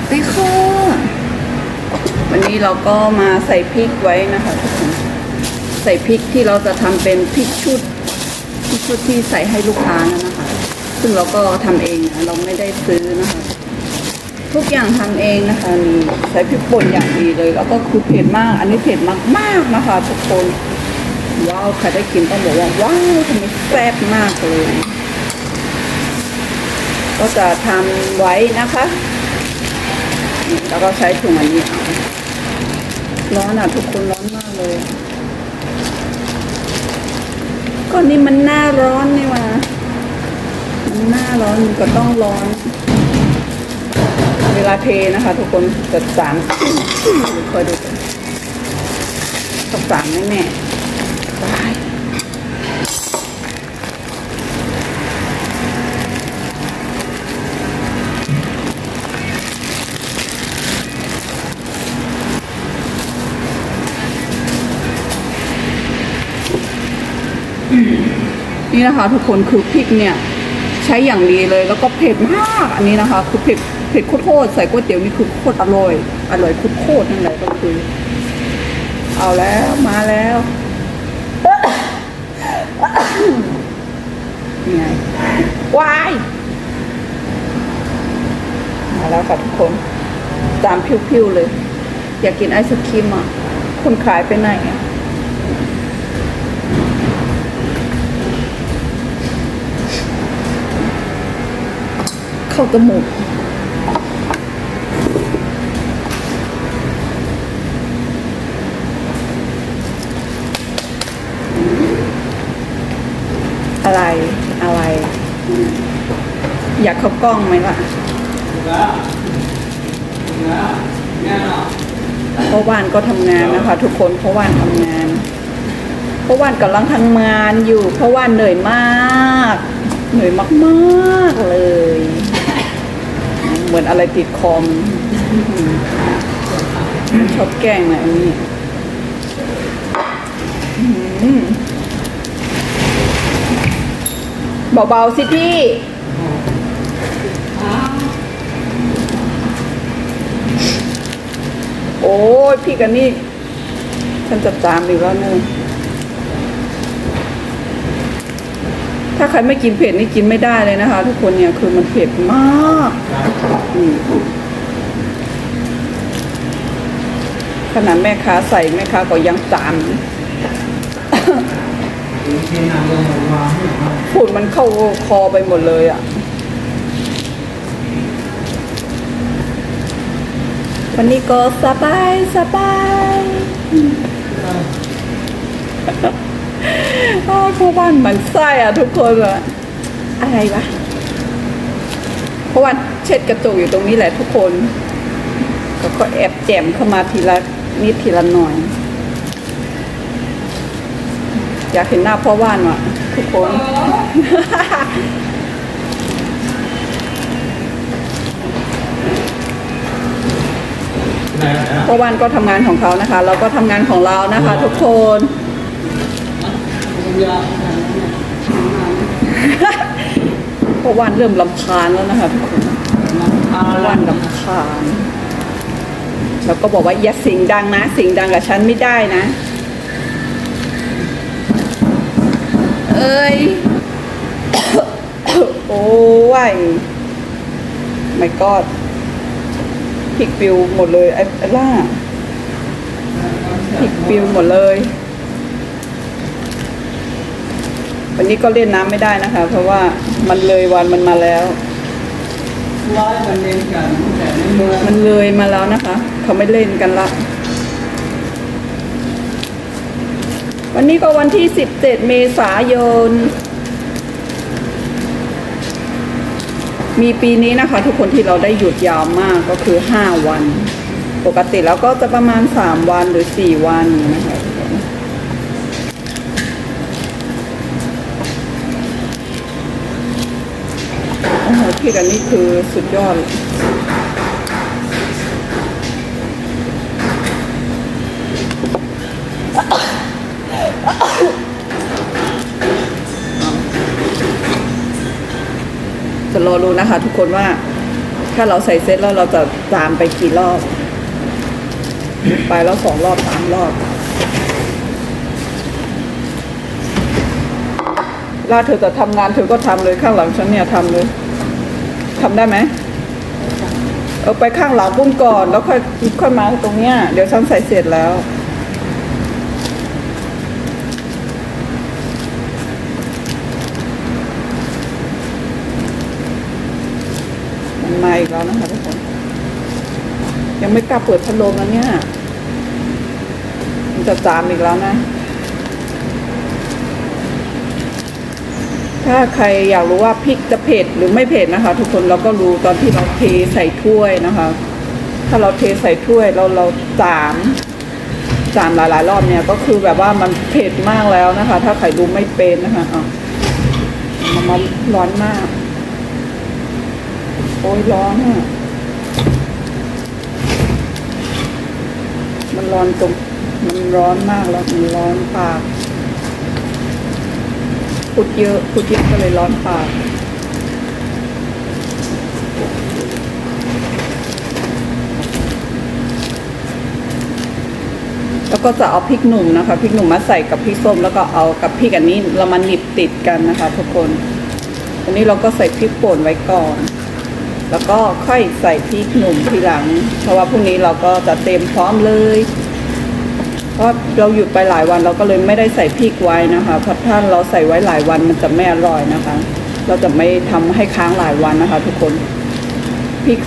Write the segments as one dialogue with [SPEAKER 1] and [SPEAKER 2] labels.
[SPEAKER 1] วัสดีค่ะวันนี้เราก็มาใส่พริกไว้นะคะทุกคนใส่พริกที่เราจะทำเป็นพริกชุดพริกชุดที่ใส่ให้ลูกค้านั่นะคะ ซึ่งเราก็ทำเองนะเราไม่ได้ซื้อนะคะ ทุกอย่างทำเองนะคะนี่ใส่พริกป่นอย่างดีเลย แล้วก็คือเผ็ดมาก อันนี้เผ็ดมากๆนะคะ ทุกคนว้าวใครได้กินต้องบอกว่าว้าวทำไมแซ่บมากเลยก็จะทำไว้นะคะ แล้วก็ใช้ถุงอันนี้เอาร้อนอะทุกคนร้อนมากเลย ก็นี่มันหน้าร้อนนี่ว่ามันหน้าร้อนมันก็ต้องร้อน เวลาเทนะคะ ทุกคนจะสามคอยดูกันต้องสามแน่ๆได้ นี่นะคะ ทุกคนคือพริกเนี่ยใช้อย่างดีเลยแล้วก็เผ็ดมากอันนี้นะคะ คือเผ็ดเผ็ดโคตรใส่ก๋วยเตี๋ยวนี่คือโคตรอร่อยอร่อยโคตรๆนั่นแหละก็คือ เอาแล้วมาแล้วนี่ไงวายมาแล้วค่ะทุกคนตามพิวๆเลย อยากกินไอศครีมอะ คุณขายไปไหนอะ เข้าจมูกอะไรอะไร อยากเข้ากล้องไหมล่ะเพราะว่านก็ทำงานนะคะ ทุกคนเพราะว่านทำงาน เพราะว่านกำลังทำงานอยู่ เพราะว่านเหนื่อยมาก เหนื่อยมาก ๆ เลย เหมือนอะไรติดคอมชอบแกงนะนนี้อืมเบาๆสิพี่โอ้ยพี่กันนี่ ฉันจะตามอีกแล้วเนึง ถ้าใครไม่กินเผ็ดนี่กินไม่ได้เลยนะคะ ทุกคนเนี่ยคือมันเผ็ดมากนี่ขนาดแม่ค้าใส่แม่ค้าก็ยังตามฝุ่นมันเข้าคอไปหมดเลยอะ วันนี้ก็สบายสบาย อ้าวพ่อบ้านมันไส้อะทุกคนอะอะไรวะเพราะว่าเช็ดกระจกอยู่ตรงนี้แหละทุกคนแล้วก็แอบแจมเข้ามาทีละนิดทีละหน่อย อยากเห็นหน้าพ่อบ้านว่ะทุกคนเพราะวันก็ทำงานของเขานะคะ เราก็ทำงานของเรานะคะ ทุกคน เพราะวันเริ่มลำคาญแล้วนะคะทุกคนเพราะวันลำคาญ แล้วก็บอกว่าอย่าเสียงดังนะเสียงดังกับฉันไม่ได้นะ เอ้ย โอ้ยไม่กอดพิกปิวหมดเลยไอ้ไอ้ล่าพิกปิวหมดเลย วันนี้ก็เล่นน้ำไม่ได้นะคะ เพราะว่ามันเลยวันมันมาแล้ว
[SPEAKER 2] ร้อยวันเล่นกันแต่ไม่เมื่อ
[SPEAKER 1] มันเลยมาแล้วนะคะ เขาไม่เล่นกันละ วันนี้ก็วันที่ 17 เมษายน มีปีนี้นะคะ ทุกคนที่เราได้หยุดยาวมากก็คือ 5 วัน ปกติแล้วก็จะประมาณ 3 วันหรือ 4 วันนะคะ ทุกคนโอ้โหพี่กันนี่คือสุดยอด จะรอดูนะคะทุกคนว่า ถ้าเราใส่เซตแล้วเราจะตามไปกี่รอบ ไปแล้วสองรอบสามรอบล่าเธอจะทำงานเธอก็ทำเลยข้างหลังฉันเนี่ยทำเลย ทำได้ไหมเอาไปข้างหลังปุ้มก่อน แล้วค่อยค่อยมาตรงเนี้ย เดี๋ยวฉันใส่เสร็จแล้วมันมาอีกแล้วนะคะทุกคนยังไม่กล้าเปิดพัดลมแล้วเนี่ย มันจะจามอีกแล้วนะ ถ้าใครอยากรู้ว่าพริกจะเผ็ดหรือไม่เผ็ดนะคะ ทุกคนเราก็รู้ตอนที่เราเทใส่ถ้วยนะคะ ถ้าเราเทใส่ถ้วยเราเราจามจามหลายๆ รอบเนี่ยก็คือแบบว่ามันเผ็ดมากแล้วนะคะ ถ้าใครรู้ไม่เป็นนะคะอะมันร้อนมาก โอ้ยร้อนอะมันร้อนตรงมันร้อนมากแล้วมันร้อนปาก พูดเยอะพูดเยอะก็เลยร้อนปากแล้วก็จะเอาพริกหนุ่มนะคะพริกหนุ่มมาใส่กับพริกส้มแล้วก็เอากับพริกอันนี้เรามาหนิบติดกันนะคะ ทุกคนอันนี้เราก็ใส่พริกป่นไว้ก่อน แล้วก็ค่อยใส่พริกหนุ่มทีหลัง เพราะว่าพรุ่งนี้เราก็จะเต็มพร้อมเลย เพราะเราหยุดไปหลายวันเราก็เลยไม่ได้ใส่พริกไว้นะคะเพราะถ้าเราใส่ไว้หลายวันมันจะไม่อร่อยนะคะ เราจะไม่ทำให้ค้างหลายวันนะคะ ทุกคนพริก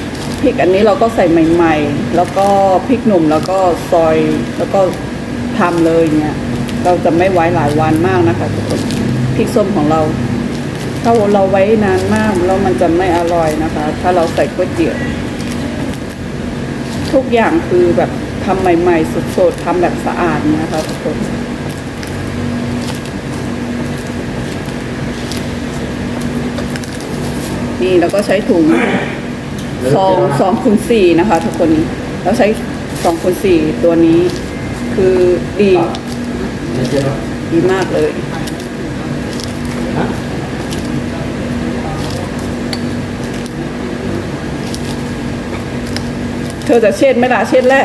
[SPEAKER 1] พริกอันนี้เราก็ใส่ใหม่ ๆ แล้วก็พริกหนุ่มแล้วก็ซอยแล้วก็ทำเลยเนี่ยเราจะไม่ไว้หลายวันมากนะคะ ทุกคนพริกส้มของเราถ้าเราไว้นานมากแล้วมันจะไม่อร่อยนะคะ ถ้าเราใส่ก๋วยเตี๋ยวทุกอย่างคือแบบ ทำใหม่ ๆ สดๆทำแบบสะอาดนะคะทุกคนนี่เราก็ใช้ถุงสองสองคูณสี่นะคะ ทุกคนเราใช้สองคูณสี่ตัวนี้คือดีดีมากเลยเธอจะเช็ดไหมล่ะเช็ดแล่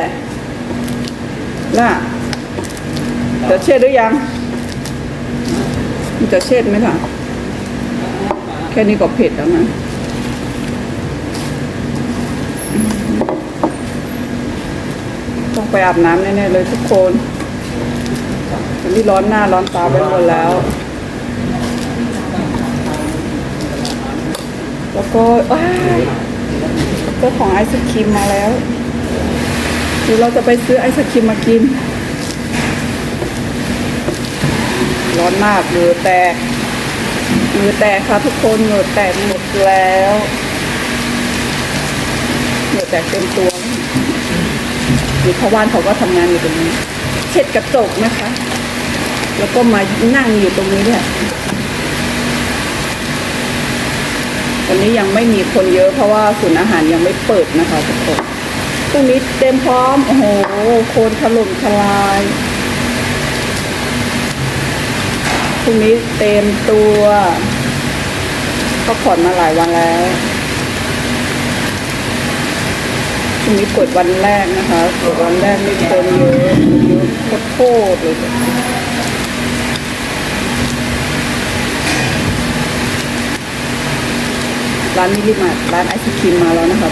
[SPEAKER 1] ล่ะจะเช็ดหรือยังมันจะเช็ดไหมล่ะ แค่นี้ก็เผ็ดแล้วนะต้องไปอาบน้ำแน่ๆเลยทุกคนวันนี้ร้อนหน้าร้อนตาไปหมดแล้ว แล้วก็อ้ยเจ้าของไอศครีมมาแล้ว เดี๋ยวเราจะไปซื้อไอศครีมมากิน ร้อนมากมือแตกเหงื่อแตกค่ะทุกคนเหงื่อแตกหมดแล้วเหงื่อแตกเต็มตัวอยู่พวานเขาก็ทำงานอยู่ตรงนี้ เช็ดกระจกนะคะ แล้วก็มานั่งอยู่ตรงนี้เนี่ยวันนี้ยังไม่มีคนเยอะเพราะว่าศูนย์อาหารยังไม่เปิดนะคะทุกคน รุ่งนี้เต็มพร้อม โอ้โห โคนถล่มทลายพรุ่งนี้เต็มตัว ก็ผ่อนมาหลายวันแล้วพรุ่งนี้เปิดวันแรกนะคะเปิดวันแรกนี่คนเยอะเยอะโคตรเลยร้านมิลิมาร้านไอศครีมมาแล้วนะคะ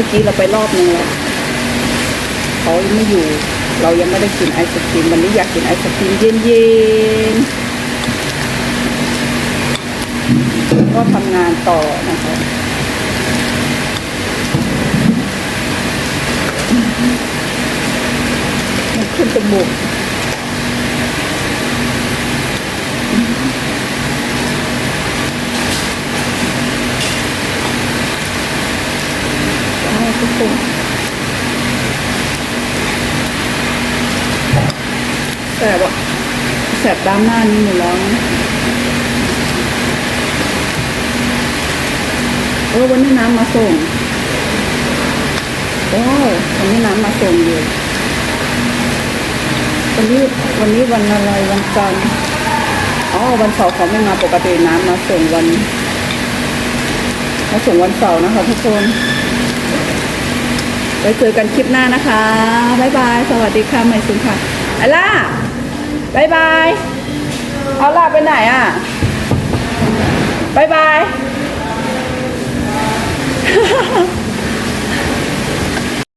[SPEAKER 1] มื่อกี้เราไปรอบนึงแล้วเขายังไม่อยู่ เรายังไม่ได้กินไอศครีมวันนี้อยากกินไอศครีมเย็นๆก็ทำงานต่อนะคะมันขึ้นจมูก แาบด้านหน้านี้หมดแล้วเออวันนี้น้ำมาส่งโอ้วันนี้น้ำมาส่งอยู่วันนี้วันนี้วันอะไรวันจันทร์อ๋อวันเสาร์เขาไม่มาปกติน้ำมาส่งวันมาส่งวันเสาร์นะคะทุกคนไว้เจอกันคลิปหน้านะคะ บ๊ายบาย สวัสดีค่ะใหม่สุนค่ะอล่า บายบาย เอาล่ะไปไหนอะบายบาย